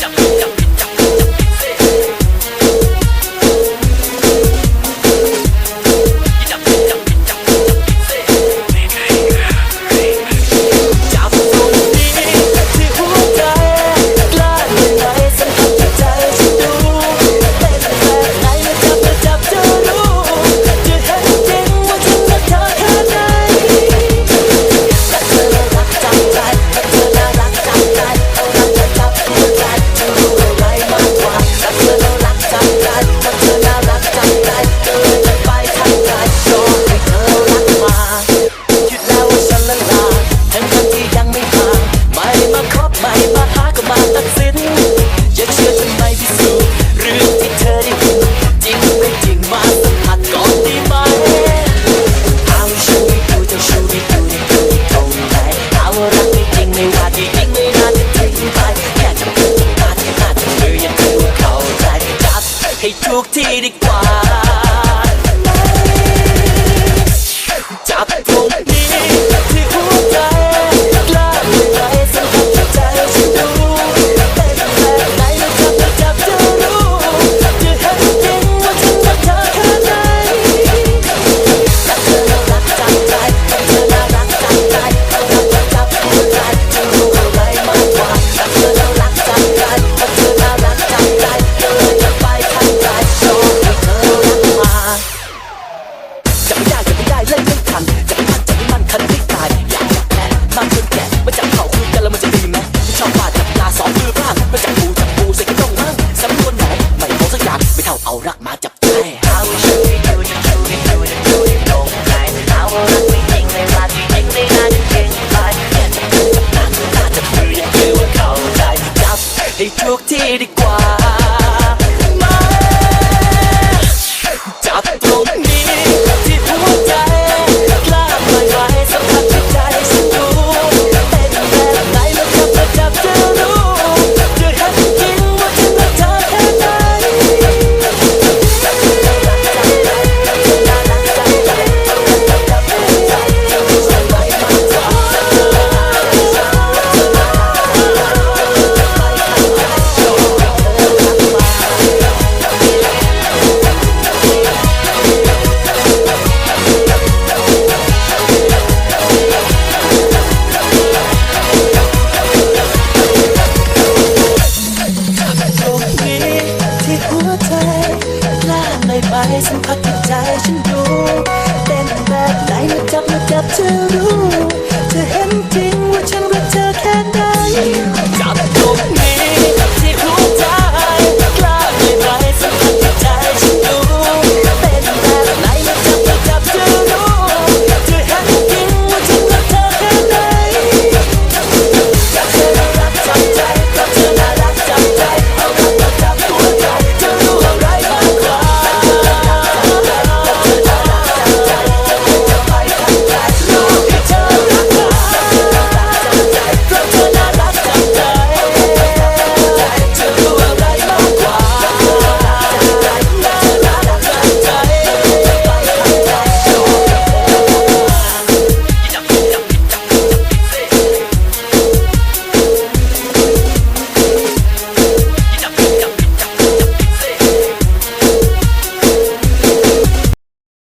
Chapú. ดีก เอารักมาจับ สัมผัสกับใจฉันดูเต้นแบบไหนมาจับมาจับเธอง